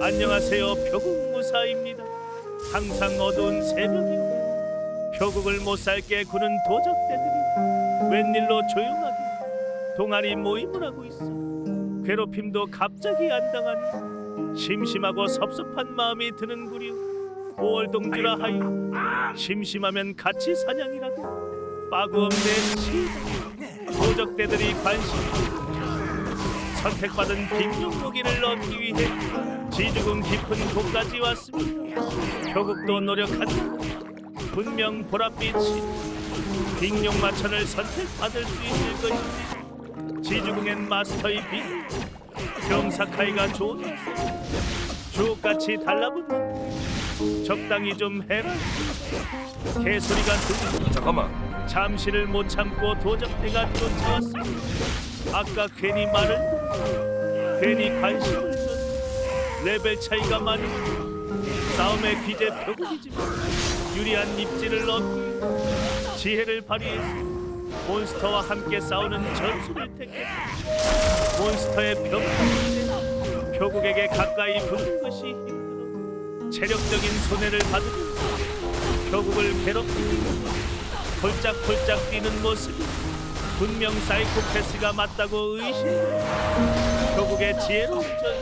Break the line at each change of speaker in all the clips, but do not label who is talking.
안녕하세요 표국 무사입니다. 항상 어두운 새벽이 오면 표국을 못살게 구는 도적대들이 웬일로 조용하게 동아리 모임을 하고 있어 괴롭힘도 갑자기 안 당하니 심심하고 섭섭한 마음이 드는구려 오월동주라 하여 심심하면 같이 사냥이라도 빠구없는 치 도적대들이 관심 선택받은 무기를 얻기 위해 지죽은 깊은 곳까지 왔습니다. 표국도 노력한다. 분명 보랏빛이 빈용 마천을 선택받을 수 있을 것인지 지죽응엔 마스터의 빈 병사카이가 좋은 주옥같이 달라붙는 적당히 좀 해라 개소리가 들리고
잠깐만.
잠시를 못 참고 도적대가 쫓아왔습니다. 아까 괜히 말을 괜히 관심을 줬 레벨 차이가 많이 싸움의 귀재 표국이지만 유리한 입지를 위해 지혜를 발휘해서 몬스터와 함께 싸우는 전술을 택했다. 몬스터의 병 표국에게 가까이 붙는 것이 힘들어 체력적인 손해를 받으면서 표국을 괴롭히고 폴짝폴짝 뛰는 모습이 분명 사이코패스가 맞다고 의심. 결국의 지혜로운 전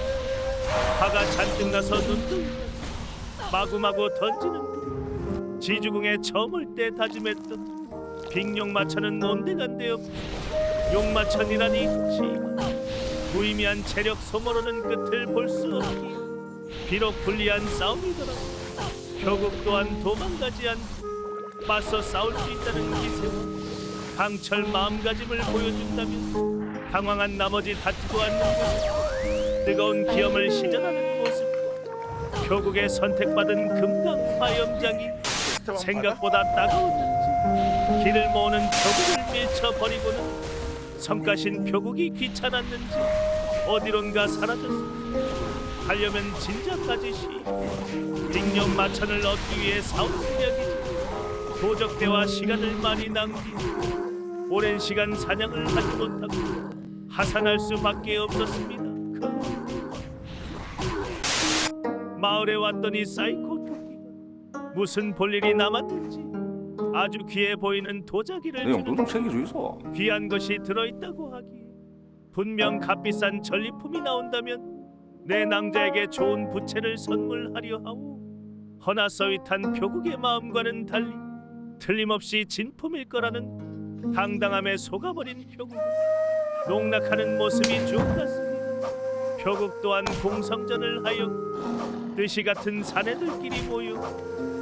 화가 잔뜩 나서 눈뜨 마구마구 던지는 지주궁에 처음을 때 다짐했던 빅용마천은 온데간데 없 용마천이라니 씨발 무의미한 체력 소모로는 끝을 볼 수 없기에 비록 불리한 싸움이더라도 결국 또한 도망가지 않고 맞서 싸울 수 있다는 기세와 강철 마음가짐을 보여준다면 당황한 나머지 닿지도 않는 곳 뜨거운 기염을 시전하는 모습. 표국에 선택받은 금강 화염장이 생각보다 따가웠는지 길을 모으는 표국을 밀쳐버리고는 성가신 표국이 귀찮았는지 어디론가 사라졌습니다 하려면 진작까지 시 빅룡 마천을 얻기 위해 싸운 이야기지 도적대와 시간을 많이 낭비해 오랜 시간 사냥을 하지 못하고 하산할 수밖에 없었습니다. 그 마을에 왔더니 사이코 토끼가 무슨 볼일이 남았는지 아주 귀해 보이는 도자기를 주는
챙겨주이소.
귀한 것이 들어있다고 하기에 분명 값비싼 전리품이 나온다면 내 낭자에게 좋은 부채를 선물하려 하오 허나 서윗한 표국의 마음과는 달리 틀림없이 진품일 거라는 당당함에 속아버린 표국. 농락하는 모습이 주옥 같습니다. 표국 또한 공성전을 하여 뜻이 같은 사내들끼리 모여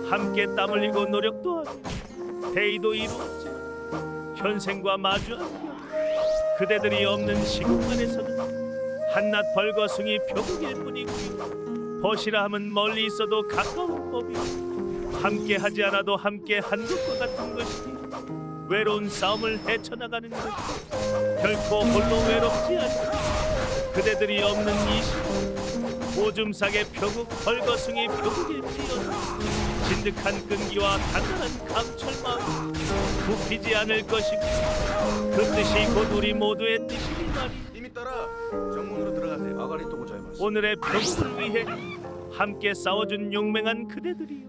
함께 땀 흘리고 노력도 하고 대의도 이루었지. 현생과 마주한 경 그대들이 없는 시공간에서는 한낱 벌거숭이 표국일 뿐이고요 벗이라 함은 멀리 있어도 가까운 법이 함께 하지 않아도 함께 한 것과 같은 것이니 외로운 싸움을 헤쳐나가는 것 결코 홀로 외롭지 않고 그대들이 없는 이 시간 오줌 싸게 표국 벌거숭이 표국일지어다 진득한 끈기와 단단한 강철 마음 굽히지 않을 것이고 그 뜻이 곧 우리 모두의 뜻이니 말이
이미 따라 정문으로 들어가세요. 아가리 또 고자이마스.
오늘의 표국을 위해 함께 싸워준 용맹한 그대들이요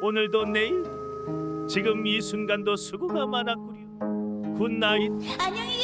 오늘도 내일 지금 이 순간도 수고가 많았구려. 굿나잇.
안녕히